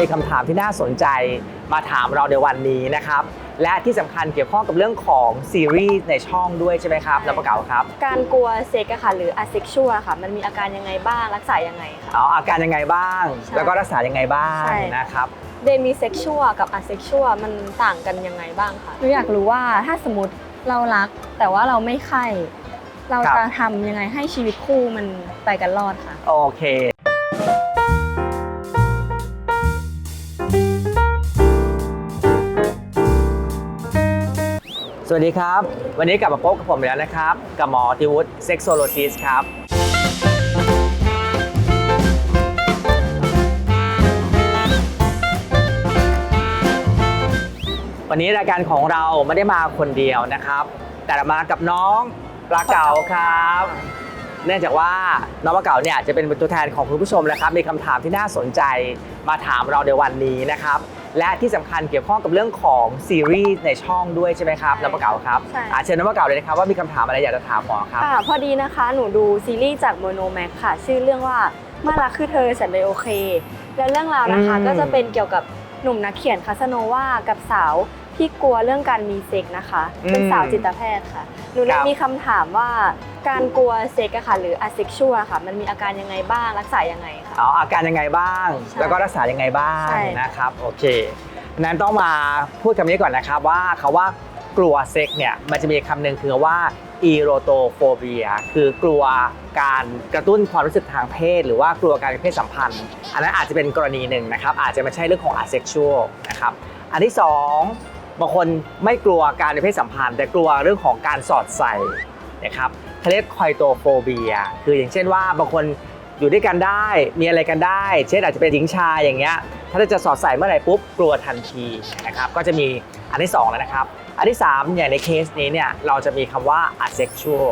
มีคำถามที่น่าสนใจมาถามเราในวันนี้นะครับ และที่สำคัญเกี่ยวข้องกับเรื่องของซีรีส์ในช่องด้วยใช่ไหมครับแล้วประเก๋าครับ การกลัวเซ็กอะค่ะหรืออะเซ็กชวลค่ะ มันมีอาการยังไงบ้างรักษายังไงค่ะเอาอาการยังไงบ้าง ใช่แล้วก็รักษายังไงบ้างใช่ นะครับ เดมีเซ็กชวลกับอะเซ็กชวลมันต่างกันยังไงบ้างคะหนูอยากรู้ว่าถ้าสมมติเรารักแต่ว่าเราไม่ใคร่เราครับ จะทำยังไงให้ชีวิตคู่มันไปกันรอดค่ะ โอเค วัสดีครับ วันนี้กลับมาพบกับผมอีกแล้วนะครับ กับหมอติวุฒิเซ็กโซโลจิสครับ วันนี้รายการของเราไม่ได้มาคนเดียวนะครับ แต่มากับน้องปลาเก๋าครับ เนื่องจากว่าน้องปลาเก๋าเนี่ยจะเป็นตัวแทนของคุณผู้ชมนะครับ มีคำถามที่น่าสนใจมาถามเราในวันนี้นะครับ และที่สำคัญเกี่ยวข้องกับเรื่องของซีรีส์ในช่องด้วยใช่ไหมครับน้องปลาเก๋าครับใช่อ่าเชิญน้องปลาเก๋าเลยนะครับว่ามีคำถามอะไรอยากจะถามหมอครับ ค่ะพอดีนะคะหนูดูซีรีส์จากโมโนแม็กค่ะ ชื่อเรื่องว่าเมื่อรักคือเธอฉันเลยโอเค แล้วเรื่องราวนะคะอืม ก็จะเป็นเกี่ยวกับหนุ่มนักเขียนคาสโนวากับสาวที่กลัวเรื่องการมีเซ็กนะคะ เป็นสาวจิตแพทย์ค่ะ หนูเลยมีคำถามว่า การกลัวเซ็กอะค่ะ หรืออะเซ็กชวลค่ะ มันมีอาการยังไงบ้างรักษายังไงคะเอาอาการยังไงบ้าง ใช่แล้วก็รักษายังไงบ้างใช่ นะครับโอเคนั้นต้องมาพูดคำนี้ก่อนนะครับว่าคาว่ากลัวเซ็กเนี่ยมันจะมีคำหนึ่งคือว่าอีโรโตโฟเบียคือกลัวการกระตุ้นความรู้สึกทางเพศ หรือว่ากลัวการมีเพศสัมพันธ์ อันนั้นอาจจะเป็นกรณีหนึ่งนะครับ อาจจะไม่ใช่เรื่องของอาเซ็กชวลนะครับ อันที่สองบางคนไม่กลัวการมีเพศสัมพันธ์ แต่กลัวเรื่องของการสอดใส่นะครับ เขาเรียกคอยโตโฟเบีย คืออย่างเช่นว่าบางคนอยู่ด้วยกันได้ มีอะไรกันได้ เช่นอาจจะเป็นหญิงชายอย่างเงี้ย ถ้าจะสอดใส่เมื่อไหร่ปุ๊บกลัวทันทีนะครับ ก็จะมีอันที่ 2 แล้วนะครับ อันที่3อย่างในเคสนี้เนี่ยเราจะมีคำว่า asexual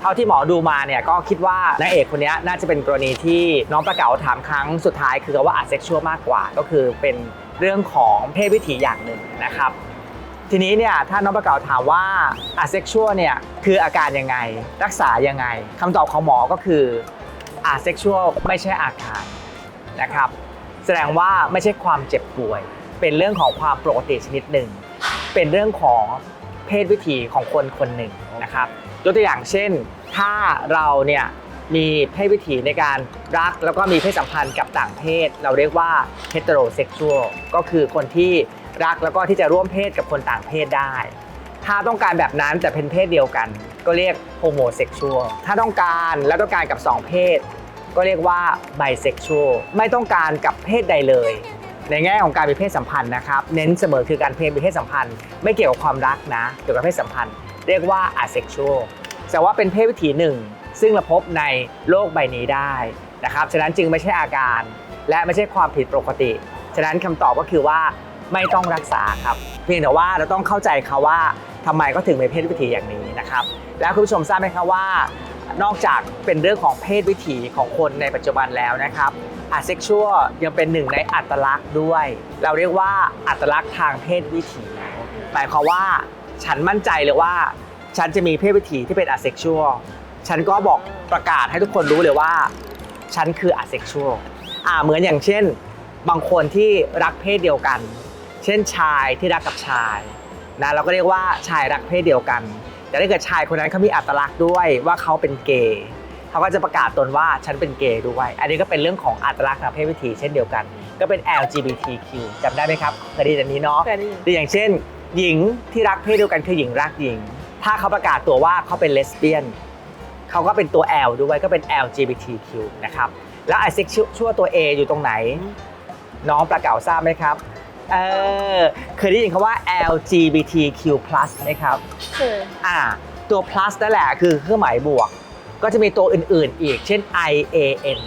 เท่าที่หมอดูมาเนี่ยก็คิดว่านางเอกคนนี้น่าจะเป็นกรณีที่น้องประเก๋าถามครั้งสุดท้ายคือว่า asexual มากกว่า ก็คือเป็นเรื่องของเพศวิถีอย่างหนึ่งนะครับ ทีนี้เนี่ยถ้าน้องประเก๋าถามว่า asexual เนี่ยคืออาการยังไง รักษายังไงคำตอบของหมอก็คือ asexual ไม่ใช่อาการนะครับ แสดงว่าไม่ใช่ความเจ็บป่วย เป็นเรื่องของความปกติชนิดหนึ่ง เป็นเรื่องของเพศวิถีของคนคนหนึ่งนะครับยกตัวอย่างเช่น ถ้าเราเนี่ยมีเพศวิถีในการรักแล้วก็มีเพศสัมพันธ์กับต่างเพศ เราเรียกว่า heterosexual ก็คือคนที่ รักแล้วก็ที่จะร่วมเพศกับคนต่างเพศได้ ถ้าต้องการแบบนั้นแต่เป็นเพศเดียวกัน ก็เรียก homosexual ถ้าต้องการและต้องการกับสองเพศ ก็เรียกว่า bisexual ไม่ต้องการกับเพศใดเลย ในแง่ของการมีเพศสัมพันธ์นะครับเน้นเสมอคือการเพศมีเพศสัมพันธ์ ไม่เกี่ยวกับความรักนะเกี่ยวกับเพศสัมพันธ์ เรียกว่า asexual แต่ว่าเป็นเพศวิถีหนึ่งซึ่งเราพบในโลกใบนี้ได้นะครับ ฉะนั้นจึงไม่ใช่อาการ และไม่ใช่ความผิดปกติ ฉะนั้นคำตอบก็คือว่า ไม่ต้องรักษาครับ เพียงแต่ว่าเราต้องเข้าใจเขาว่าทำไมก็ถึงเป็นเพศวิถีอย่างนี้นะครับ แล้วคุณผู้ชมทราบไหมครับว่านอกจากเป็นเรื่องของเพศวิถีของคนในปัจจุบันแล้วนะครับอาเซ็กชวลยังเป็นหนึ่งในอัตลักษณ์ด้วย เราเรียกว่าอัตลักษณ์ทางเพศวิถีหมายความว่าฉันมั่นใจเลยว่า ฉันจะมีเพศวิถีที่เป็นอาเซ็กชวลฉันก็บอกประกาศให้ทุกคนรู้เลยว่า ฉันคืออาเซ็กชวลอ่าเหมือนอย่างเช่น บางคนที่รักเพศเดียวกัน เช่นชายที่รักกับชายนะเราก็เรียกว่าชายรักเพศเดียวกัน แต่ถ้าเกิดชายคนนั้นเขามีอัตลักษณ์ด้วยว่าเขาเป็นเกย์เขาก็จะประกาศตนว่าฉันเป็นเกย์ด้วย อันนี้ก็เป็นเรื่องของอัตลักษณ์ทางเพศวิถีเช่นเดียวกัน ก็เป็น LGBTQ จำได้ไหมครับเคยได้ยินอันนี้เนาะเคยได้ยินหรืออย่างเช่น หญิงที่รักเพศเดียวกันคือหญิงรักหญิง ถ้าเขาประกาศตัวว่าเขาเป็นเลสเบี้ยนเขาก็เป็นตัว L ด้วยก็เป็น LGBTQ นะครับ แล้วไอเซ็กชั่วตัว A อยู่ตรงไหน น้องประเก่าทราบไหมครับ เออเคยได้ยินคำว่า LGBTQ+ ไหมครับเคยอ่าตัว plus นั่นแหละคือเครื่องหมายบวก ก็จะมีตัวอื่นๆอีกเช่น I A N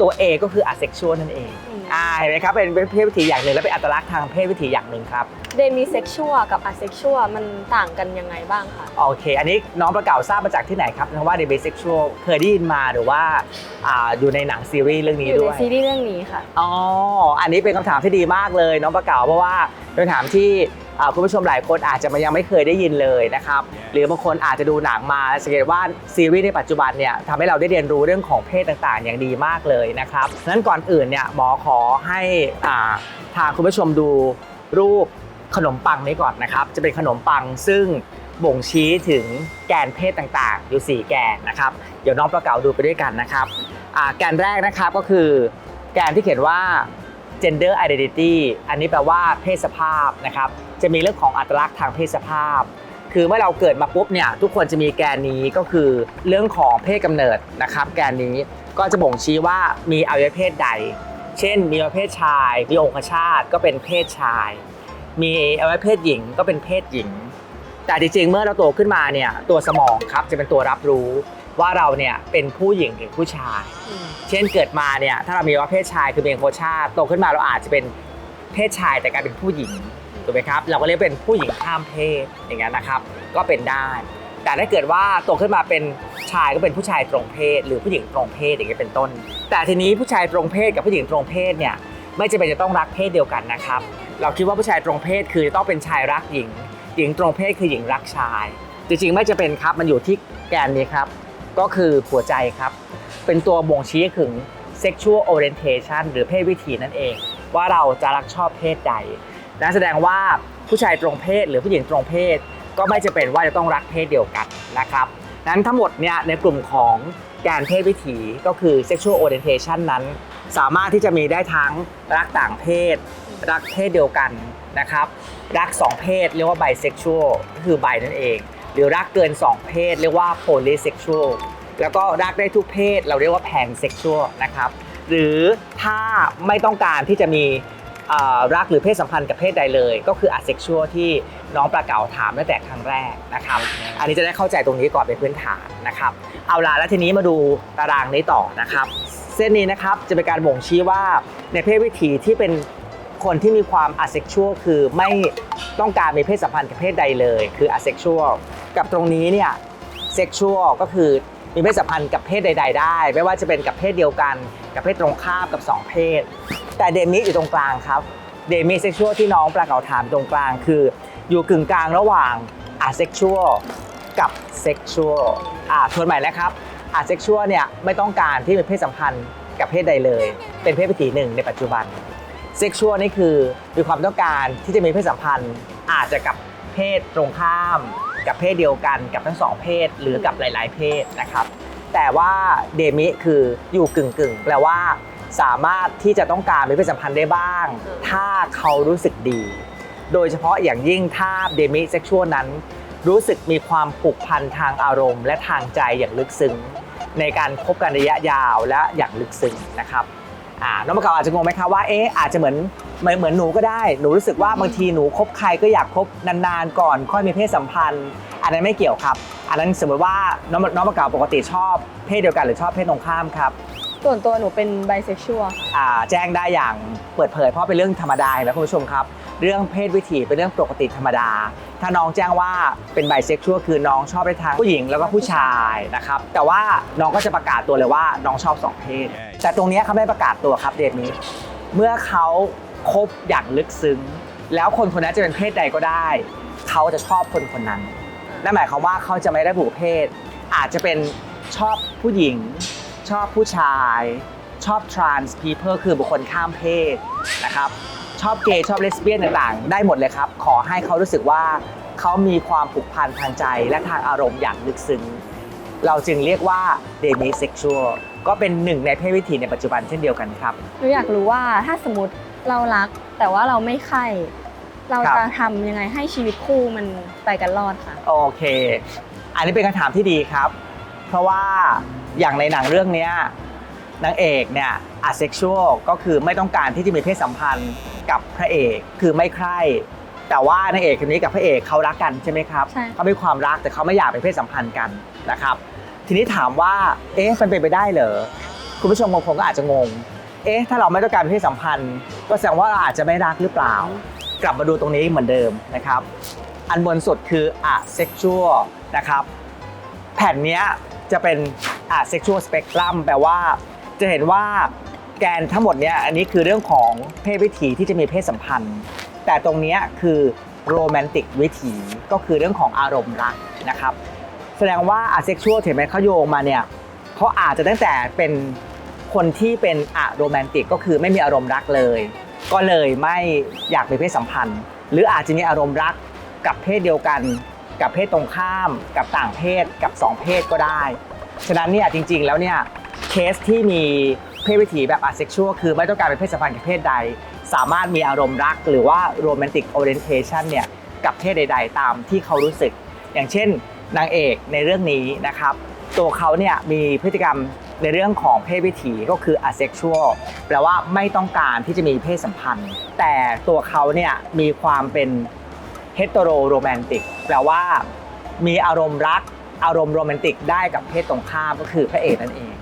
ตัว A ก็คือ asexual นั่นเองอืมอ่าเห็นไหมครับเป็นเพศวิถีอย่างหนึ่งและเป็นอัตลักษณ์ทางเพศวิถีอย่างหนึ่งครับเดมีเซ็กชวลกับอะเซ็กชวลมันต่างกันยังไงบ้างคะโอเค อันนี้น้องประเก่าทราบมาจากที่ไหนครับคำว่า demisexual เคยได้ยินมาหรือว่าอ่าอยู่ในหนังซีรีส์เรื่องนี้อยู่ด้ในวยซีรีส์เรื่องนี้ค่ะอ๋ออันนี้เป็นคำถามที่ดีมากเลย น้องประเก่าเพราะว่าเป็นคำถามที่อ่า คุณผู้ชมหลายคนอาจจะยังไม่เคยได้ยินเลยนะครับ หรือบางคนอาจจะดูหนังมาแล้วสังเกตว่าซีรีส์ในปัจจุบันเนี่ยทำให้เราได้เรียนรู้เรื่องของเพศต่างๆ อย่างดีมากเลยนะครับนั้นก่อนอื่นเนี่ยหมอขอให้อ่าทางคุณผู้ชมดูรูปขนมปังนี้ก่อนนะครับ จะเป็นขนมปังซึ่งบ่งชี้ถึงแกนเพศต่างๆ อยู่ 4 แกนนะครับ เดี๋ยวน้องประเก๋าดูไปด้วยกันนะครับอ่าแกนแรกนะครับก็คือแกนที่เขียนว่า gender identity อันนี้แปลว่าเพศสภาพนะครับ จะมีเรื่องของอัตลักษณ์ทางเพศสภาพ คือเมื่อเราเกิดมาปุ๊บเนี่ยทุกคนจะมีแกนนี้ก็คือเรื่องของเพศกำเนิดนะครับแกนนี้ก็จะบ่งชี้ว่ามีอวัยวะเพศใด เช่น มีอวัยวะเพศชายมีองคชาตก็เป็นเพศชาย มีอวัยวะเพศหญิงก็เป็นเพศหญิง แต่จริงๆเมื่อเราโตขึ้นมาเนี่ยตัวสมองครับจะเป็นตัวรับรู้ ว่าเราเนี่ยเป็นผู้หญิงหรือผู้ชาย เช่นเกิดมาเนี่ยถ้าเรามีว่าเพศชายคือเป็นโคชาติโตขึ้นมาเราอาจจะเป็นเพศชายแต่กลายเป็นผู้หญิงถูกไหมครับเราก็เรียกเป็นผู้หญิงข้ามเพศอย่างนั้นนะครับ ก็เป็นได้ แต่ถ้าเกิดว่าโตขึ้นมาเป็นชายก็เป็นผู้ชายตรงเพศ หรือผู้หญิงตรงเพศอย่างนี้ยเป็นต้น แต่ทีนี้ผู้ชายตรงเพศกับผู้หญิงตรงเพศเนี่ยไม่จำเป็นจะต้องรักเพศเดียวกันนะครับ เราคิดว่าผู้ชายตรงเพศคือต้องเป็นชายรักหญิง หญิงตรงเพศคือหญิงรักชาย จริงๆไม่จะเป็นครับมันอยู่ที่แกนนี้ครับ ก็คือหัวใจครับ เป็นตัวบ่งชี้ถึง sexual orientation หรือเพศวิถีนั่นเอง ว่าเราจะรักชอบเพศใดนั่นแสดงว่าผู้ชายตรงเพศหรือผู้หญิงตรงเพศ ก็ไม่จะเป็นว่าจะต้องรักเพศเดียวกันนะครับนั้นทั้งหมดเนี่ยในกลุ่มของแกนเพศวิถีก็คือ sexual orientation นั้น สามารถที่จะมีได้ทั้งรักต่างเพศ รักเพศเดียวกันนะครับ รักสองเพศเรียกว่า bisexual ก็คือ bi นั่นเอง หรือรักเกิน 2 เพศ เรียกว่า polysexual แล้วก็รักได้ทุกเพศ เราเรียกว่า pansexual นะครับ หรือถ้าไม่ต้องการที่จะมีเอ่อรักหรือเพศสัมพันธ์กับเพศใดเลย ก็คือ asexual ที่น้องปลาเก๋าถามตั้งแต่ครั้งแรกนะครับ อันนี้จะได้เข้าใจตรงนี้ก่อนเป็นพื้นฐานนะครับ เอาล่ะแล้วทีนี้มาดูตารางนี้ต่อนะครับ เส้นนี้นะครับจะเป็นการบ่งชี้ว่าในเพศวิถีที่เป็น คนที่มีความ asexual คือไม่ต้องการมีเพศสัมพันธ์กับเพศใดเลย คือ asexual กับตรงนี้เนี่ย sexual ก็คือมีเพศสัมพันธ์กับเพศใด ๆ ได้ ไม่ว่าจะเป็นกับเพศเดียวกัน กับเพศตรงข้ามกับสองเพศ แต่เดมิอยู่ตรงกลางครับเดมิเซ็กชวลที่น้องปลาเก๋าถามตรงกลางคือ อยู่กึ่งกลางระหว่าง asexual กับ sexual อ่าทวนใหม่นะครับ asexual เนี่ยไม่ต้องการที่มีเพศสัมพันธ์กับเพศใดเลย เป็นเพศวิถีหนึ่งในปัจจุบัน sexual นี่คือมีความต้องการที่จะมีเพศสัมพันธ์ อาจจะกับเพศตรงข้าม กับเพศเดียวกันกับทั้งสองเพศหรือกับหลาย ๆ เพศนะครับ แต่ว่าเดมิคืออยู่กึ่งกึ่งๆแปลว่า สามารถที่จะต้องการมีเพศสัมพันธ์ได้บ้าง ถ้าเขารู้สึกดี โดยเฉพาะอย่างยิ่งถ้าเดมิเซ็กชวลนั้น รู้สึกมีความผูกพันทางอารมณ์ และทางใจอย่างลึกซึ้งในการคบกันระยะยาวและอย่างลึกซึ้งนะครับ อ่าน้องมะเกาอาจจะงงไหมคะว่าเอ๊ะอาจจะเหมือนเหมือนเหมือนหนูก็ได้ หนูรู้สึกว่าบางทีหนูคบใครก็อยากคบนานๆก่อนค่อยมีเพศสัมพันธ์ อันนั้นไม่เกี่ยวครับ อันนั้นสมมติว่าน้องน้องมะเกาปกติชอบเพศเดียวกันหรือชอบเพศตรงข้ามครับส่วนตัวหนูเป็น bisexual ค่ะอ่าแจ้งได้อย่างเปิดเผยเพราะเป็นเรื่องธรรมดานะคุณผู้ชมครับ เรื่องเพศวิถีเป็นเรื่องปกติธรรมดา ถ้าน้องแจ้งว่าเป็นไบเซ็กชวลคือน้องชอบไปทางผู้หญิงแล้วก็ผู้ชายนะครับ แต่ว่าน้องก็จะประกาศตัวเลยว่าน้องชอบสองเพศ แต่ตรงนี้เขาไม่ประกาศตัวครับเดทนี้ เมื่อเขาคบอย่างลึกซึ้ง แล้วคนคนนั้นจะเป็นเพศใดก็ได้ เขาจะชอบคนคนนั้น นั่นหมายความว่าเขาจะไม่ได้ผูกเพศ อาจจะเป็นชอบผู้หญิง ชอบผู้ชาย ชอบ trans people คือบุคคลข้ามเพศนะครับ ชอบเกย์ชอบเลสเบี้ยนต่างๆ ได้หมดเลยครับ ขอให้เขารู้สึกว่าเขามีความผูกพันทางใจและทางอารมณ์อย่างลึกซึ้ง เราจึงเรียกว่า demisexual ก็เป็นหนึ่งในเพศวิถีในปัจจุบันเช่นเดียวกันครับ หนูอยากรู้ว่าถ้าสมมติเรารักแต่ว่าเราไม่ใคร่เราครับ จะทำยังไงให้ชีวิตคู่มันไปกันรอดค่ะโอเค อันนี้เป็นคำถามที่ดีครับ เพราะว่าอย่างในหนังเรื่องเนี้ย นางเอกเนี่ยอาเซ็กชวลก็คือไม่ต้องการที่จะมีเพศสัมพันธ์กับพระเอกคือไม่ใคร่แต่ว่านางเอกคนนี้กับพระเอกเขารักกันใช่ไหมครับใช่ เขามีความรักแต่เขาไม่อยากเป็นเพศสัมพันธ์กันนะครับ ทีนี้ถามว่าเอ๊ะมันเป็นไปได้เหรอคุณผู้ชมบางคนก็อาจจะงง เอ๊ะถ้าเราไม่ต้องการเป็นเพศสัมพันธ์ ก็แสดงว่าเราอาจจะไม่รักหรือเปล่า กลับมาดูตรงนี้เหมือนเดิมนะครับ อันบนสุดคือ asexual นะครับ แผ่นเนี้ยจะเป็น asexual spectrum แปลว่า จะเห็นว่าแกนทั้งหมดเนี้ยอันนี้คือเรื่องของเพศวิถีที่จะมีเพศสัมพันธ์ แต่ตรงนี้คือโรแมนติกวิถีก็คือเรื่องของอารมณ์รักนะครับ แสดงว่าอาเซ็กชวลถึงแม้เขาโยงมาเนี่ยเขาอาจจะตั้งแต่เป็นคนที่เป็นอะโรแมนติกก็คือไม่มีอารมณ์รักเลย ก็เลยไม่อยากมีเพศสัมพันธ์ หรืออาจจะมีอารมณ์รักกับเพศเดียวกัน กับเพศตรงข้าม กับต่างเพศกับสองเพศก็ได้ ฉะนั้นเนี่ยจริงๆแล้วเนี่ย เคสที่มีเพศวิถีแบบอาเซ็กชวลคือไม่ต้องการเป็นเพศสัมพันธ์กับเพศใด สามารถมีอารมณ์รัก หรือว่าโรแมนติกโอเ n นเทชันเนี่ยกับเพศใด ๆ ตามที่เขารู้สึก อย่างเช่นนางเอกในเรื่องนี้นะครับ ตัวเขาเนี่ยมีพฤติกรรมในเรื่องของเพศวิถีก็คือ asexual แปลว่าไม่ต้องการที่จะมีเพศสัมพันธ์ แต่ตัวเขาเนี่ยมีความเป็น hetero romantic แปลว่ามีอารมณ์รัก อารมณ์โรแมนติกได้กับเพศตรงข้ามก็คือพระเอกนั่นเอง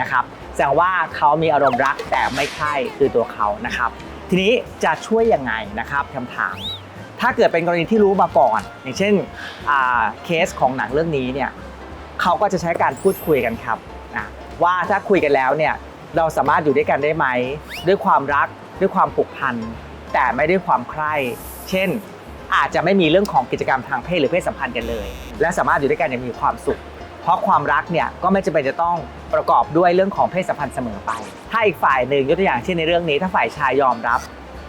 นะครับแสดงว่าเขามีอารมณ์รักแต่ไม่ใช่คือตัวเขานะครับ ทีนี้จะช่วยยังไงนะครับคำถาม ถ้าเกิดเป็นกรณีที่รู้มาก่อน อย่างเช่นเคสของหนังเรื่องนี้เนี่ยเขาก็จะใช้การพูดคุยกันครับนะว่าถ้าคุยกันแล้วเนี่ยเราสามารถอยู่ด้วยกันได้ไหม ด้วยความรักด้วยความผูกพันแต่ไม่ด้วยความใคร่เช่น อาจจะไม่มีเรื่องของกิจกรรมทางเพศหรือเพศสัมพันธ์กันเลย และสามารถอยู่ด้วยกันอย่างมีความสุข เพราะความรักเนี่ยก็ไม่จำเป็นจะต้อง ประกอบด้วยเรื่องของเพศสัมพันธ์เสมอไป ถ้าอีกฝ่ายหนึ่งยกตัวอย่างเช่นในเรื่องนี้ ถ้าฝ่ายชายยอมรับ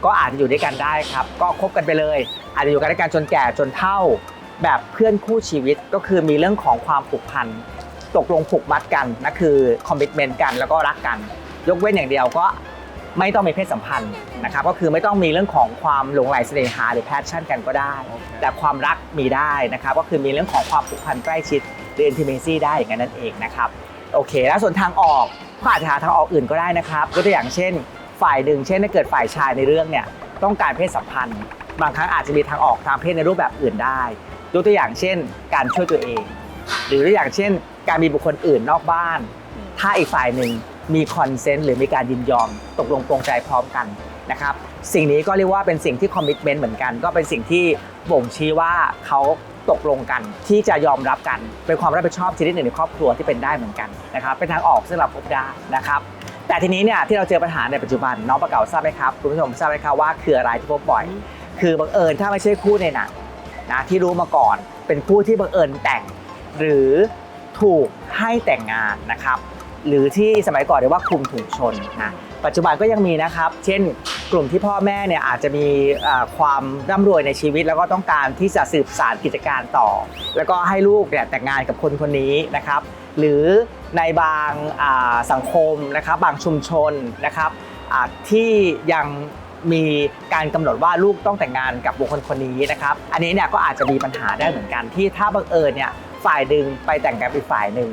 ก็อาจจะอยู่ด้วยกันได้ครับ ก็คบกันไปเลย อาจจะอยู่กันด้วยกันจนแก่จนเฒ่า แบบเพื่อนคู่ชีวิตก็คือมีเรื่องของความผูกพันตกลงผูกมัดกันนะคือคอมมิชเมนต์กันแล้วก็รักกัน ยกเว้นอย่างเดียวก็ไม่ต้องมีเพศสัมพันธ์นะครับก็คือไม่ต้องมีเรื่องของความหลงใหลเสน่หาหรือแพชชั่นกันก็ได้ แต่ความรักมีได้นะครับก็คือมีเรื่องของความผูกพันใกล้ชิดหรือ intimacy ได้อย่างนั้นนั่นเองนะครับ โอเค แล้วส่วนทางออกก็อาจจะหาทางออกอื่นก็ได้นะครับยกตัวอย่างเช่น ฝ่ายหนึ่งเช่นถ้าเกิดฝ่ายชายในเรื่องเนี่ยต้องการเพศสัมพันธ์ บางครั้งอาจจะมีทางออกทางเพศในรูปแบบอื่นได้ยกตัวอย่างเช่น การช่วยตัวเอง หรือตัวอย่างเช่น การมีบุคคลอื่นนอกบ้าน ถ้าอีกฝ่ายหนึ่งมีคอนเซนต์หรือมีการยินยอม ตกลงปรงใจพร้อมกันนะครับสิ่งนี้ก็เรียกว่าเป็นสิ่งที่คอมมิชเมนต์เหมือนกัน ก็เป็นสิ่งที่บ่งชี้ว่าเขา ตกลงกัน ที่จะยอมรับกัน เป็นความรับผิดชอบชนิดหนึ่งในครอบครัวที่เป็นได้เหมือนกันนะครับเป็นทางออกซึ่งเราพบได้นะครับแต่ทีนี้เนี่ยที่เราเจอปัญหาในปัจจุบันน้องประเก๋าทราบไหมครับคุณผู้ชมทราบไหมครับว่าคืออะไรที่พบบ่อย คือบังเอิญถ้าไม่ใช่คู่ในหนังนะที่รู้มาก่อน เป็นคู่ที่บังเอิญแต่ง หรือถูกให้แต่งงานนะครับหรือที่สมัยก่อนเรียกว่าคลุมถุงชนนะ ปัจจุบันก็ยังมีนะครับ เช่น กลุ่มที่พ่อแม่เนี่ยอาจจะมีความร่ำรวยในชีวิต แล้วก็ต้องการที่จะสืบสานกิจการต่อ แล้วก็ให้ลูกเนี่ยแต่งงานกับคนคนนี้นะครับ หรือในบางสังคมนะครับบางชุมชนนะครับที่ยังมีการกำหนดว่าลูกต้องแต่งงานกับบุคคลคนนี้นะครับ อันนี้เนี่ยก็อาจจะมีปัญหาได้เหมือนกันที่ถ้าบังเอิญเนี่ยฝ่ายหนึ่งไปแต่งกับอีกฝ่ายหนึ่ง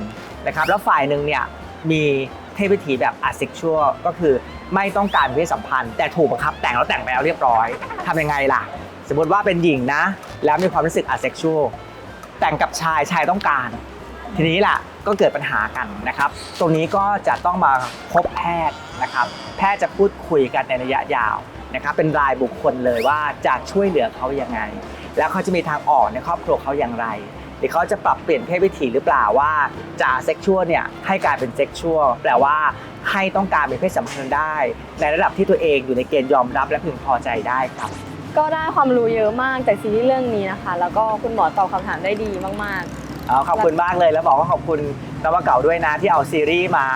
นะครับ แล้วฝ่ายหนึ่งเนี่ยมี เพศวิถีแบบ asexual ก็คือไม่ต้องการเพศสัมพันธ์ แต่ถูกบังคับแต่งแล้วแต่งไปแล้วเรียบร้อยทำยังไงล่ะ สมมติว่าเป็นหญิงนะ แล้วมีความรู้สึก asexual แต่งกับชายชายต้องการ ทีนี้ล่ะก็เกิดปัญหากันนะครับ ตรงนี้ก็จะต้องมาพบแพทย์นะครับ แพทย์จะพูดคุยกันในระยะยาวนะครับเป็นรายบุคคลเลยว่าจะช่วยเหลือเขายังไง แล้วเขาจะมีทางออกในครอบครัวเขาอย่างไร รือเขาจะปรับเปลี่ยนเพศวิถีหรือเปล่าว่าจากเซ็กชวลเนี่ยให้กลายเป็นเซ็กชวลแปลว่าให้ต้องการมีเพศสัมพันธ์ได้ ในระดับที่ตัวเองอยู่ในเกณฑ์ยอมรับและพึงพอใจได้ครับ ก็ได้ความรู้เยอะมากจากซีรีส์เรื่องนี้นะคะ แล้วก็คุณหมอตอบคำถามได้ดีมากเอาขอบคุณมากเลยแล้วบอกว่าขอบคุณนวเก่าด้วยนะที่เอาซีรีส์มา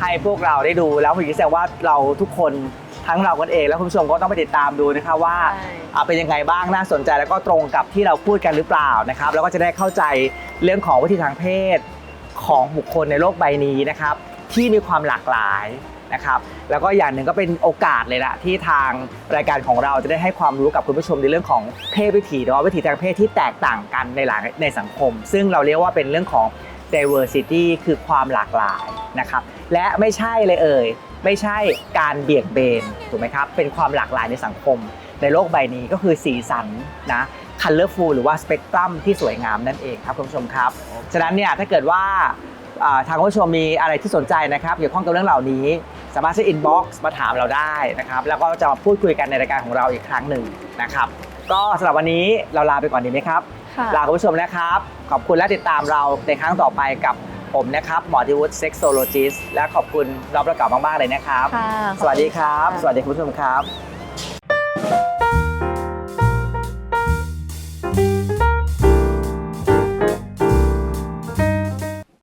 ให้พวกเราได้ดูแล้วผมคิดว่าเราทุกคน ทั้งเรากันเองและคุณผู้ชมก็ต้องไปติดตามดูนะคะว่าใช่อ่าเป็นยังไงบ้างน่าสนใจแล้วก็ตรงกับที่เราพูดกันหรือเปล่านะครับแล้วก็จะได้เข้าใจเรื่องของวิธีทางเพศของบุคคลในโลกใบนี้นะครับที่มีความหลากหลายนะครับแล้วก็อย่างหนึ่งก็เป็นโอกาสเลยละที่ทางรายการของเราจะได้ให้ความรู้กับคุณผู้ชมในเรื่องของเพศวิถีหรือว่าวิถีทางเพศที่แตกต่างกันในหลายในสังคม ซึ่งเราเรียกว่าเป็นเรื่องของ diversity คือความหลากหลายนะครับและไม่ใช่เลยเอ่ย ไม่ใช่การเบี่ยงเบนถูกไหมครับ เป็นความหลากหลายในสังคม ในโลกใบนี้ก็คือสีสันนะ colorful หรือว่า spectrum ที่สวยงามนั่นเองครับคุณผู้ชมครับ ฉะนั้นเนี่ยถ้าเกิดว่าอ่าทางคุณผู้ชมมีอะไรที่สนใจนะครับเกี่ยวข้องกับเรื่องเหล่านี้ สามารถใช้ inbox มาถามเราได้นะครับ แล้วก็จะมาพูดคุยกันในรายการของเราอีกครั้งหนึ่งนะครับ ก็สำหรับวันนี้เราลาไปก่อนดีไหมครับค่ะลาคุณผู้ชมนะครับ ขอบคุณและติดตามเราในครั้งต่อไปกับ ผมนะครับหมอดิวุฒิเซ็กโซโลจิสและขอบคุณรอบประกอบมากๆเลยนะครับค่ะสวัสดีครับขอบคุณค่ะสวัสดีคุณผู้ชมครับ